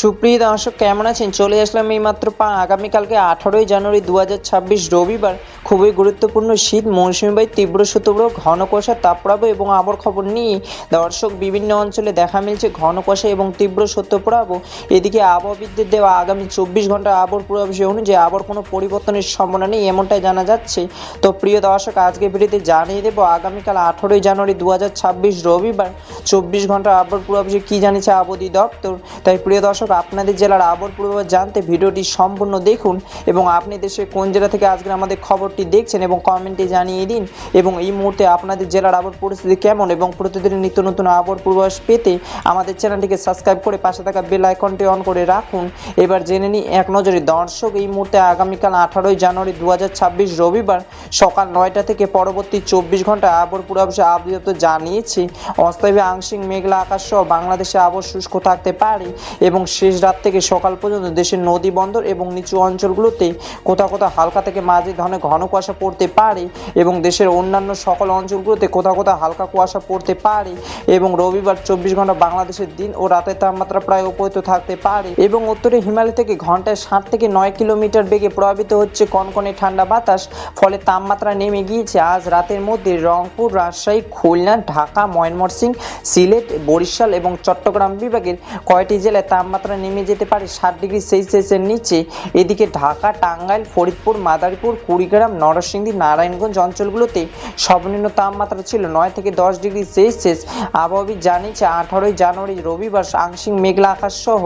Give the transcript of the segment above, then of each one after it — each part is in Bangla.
সুপ্রিয় দর্শক, কেমন আছেন? চলে আসলাম এই মাত্র পা আগামীকালকে আঠারোই জানুয়ারি দু হাজার ছাব্বিশ রবিবার। খুবই গুরুত্বপূর্ণ শীত মৌসুমী বায়ু তীব্র শতব্র ঘন কুয়াশা, তাপপ্রবাহ এবং আবর খবর নিয়ে দর্শক বিভিন্ন অঞ্চলে দেখা মিলছে ঘন কুয়াশা এবং তীব্র সত্যপ্রবাহ এদিকে আবহাওয়াবিদদের দেওয়া আগামী চব্বিশ ঘণ্টা আবর পূর্বাভাস অনুযায়ী আবার কোনো পরিবর্তনের সম্ভাবনা নেই এমনটাই জানা যাচ্ছে। তো প্রিয় দর্শক, আজকে ভিডিওতে জানিয়ে দেবো আগামীকাল আঠারোই জানুয়ারি দু হাজার ছাব্বিশ রবিবার চব্বিশ ঘণ্টা আবহাওয়ার পূর্বাভাসে কী জানিয়েছে আবহাওয়া দপ্তর তাই প্রিয় দর্শক আপনাদের জেলার আবহাওয়ার পূর্বাভাস জানতে ভিডিওটি সম্পূর্ণ দেখুন এবং আপনি দেশের কোন জেলা থেকে আজকে আমাদের খবরটি দেখছেন এবং কমেন্টে জানিয়ে দিন এবং এই মুহূর্তে আপনাদের জেলার আবহাওয়ার পরিস্থিতি কেমন এবং প্রতিদিন নিত্য নতুন আবহাওয়ার পূর্বাভাস পেতে আমাদের চ্যানেলটিকে সাবস্ক্রাইব করে পাশে থাকা বেল আইকনটি অন করে রাখুন। এবার জেনে নিই এক নজরে, দর্শক, এই মুহূর্তে আগামীকাল আঠারোই জানুয়ারি দু হাজার ছাব্বিশ রবিবার সকাল নয়টা থেকে পরবর্তী চব্বিশ ঘণ্টা আবহাওয়ার পূর্বাভাসে আবহাওয়া জানিয়েছে। অস্থায়ী আংশিক মেঘলা আকাশ সহ বাংলাদেশে আবহাওয়া শুষ্ক থাকতে পারে এবং শেষ রাত থেকে সকাল পর্যন্ত দেশের নদী বন্দর এবং নিচু অঞ্চলগুলোতে কোথাও কোথাও হালকা থেকে মাঝে ধরনের ঘন কুয়াশা পড়তে পারে এবং দেশের অন্যান্য সকল অঞ্চলগুলোতে কোথাও কোথাও হালকা কুয়াশা পড়তে পারে এবং রবিবার চব্বিশ ঘণ্টা বাংলাদেশের দিন ও রাতের তাপমাত্রা প্রায় উপহিত থাকতে পারে এবং উত্তরে হিমালয় থেকে ঘন্টায় ষাট থেকে নয় কিলোমিটার বেগে প্রভাবিত হচ্ছে কনকনে ঠান্ডা বাতাস, ফলে তাপমাত্রা নেমে গিয়েছে। আজ রাতের মধ্যে রংপুর, রাজশাহী, খুলনা, ঢাকা, ময়মনসিংহ, সিলেট, বরিশাল এবং চট্টগ্রাম বিভাগের কয়টি জেলায় তাপমাত্রা নেমে যেতে পারে ষাট ডিগ্রি সেলসিয়াসের নিচে। এদিকে ঢাকা, টাঙ্গাইল, ফরিদপুর, মাদারীপুর, কুড়িগ্রাম, নরসিংদী, নারায়ণগঞ্জ অঞ্চলগুলোতে সর্বনিম্ন তাপমাত্রা ছিল নয় থেকে দশ ডিগ্রি সেলসিয়াস। আবহাওয়াবিদ জানিয়েছে, আঠারোই জানুয়ারি, রবিবার আংশিক মেঘলা আকাশ সহ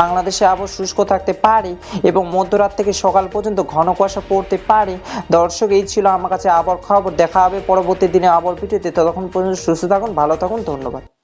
বাংলাদেশে আবহাওয়া শুষ্ক থাকতে পারে এবং মধ্যরাত থেকে সকাল পর্যন্ত ঘন কুয়াশা পড়তে পারে। দর্শক, এই ছিল আমার কাছে আবহাওয়ার খবর। দেখা হবে পরবর্তী দিনে আবহাওয়ার ভিডিওতে ততক্ষণ পর্যন্ত সুস্থ থাকুন, ভালো থাকুন, ধন্যবাদ।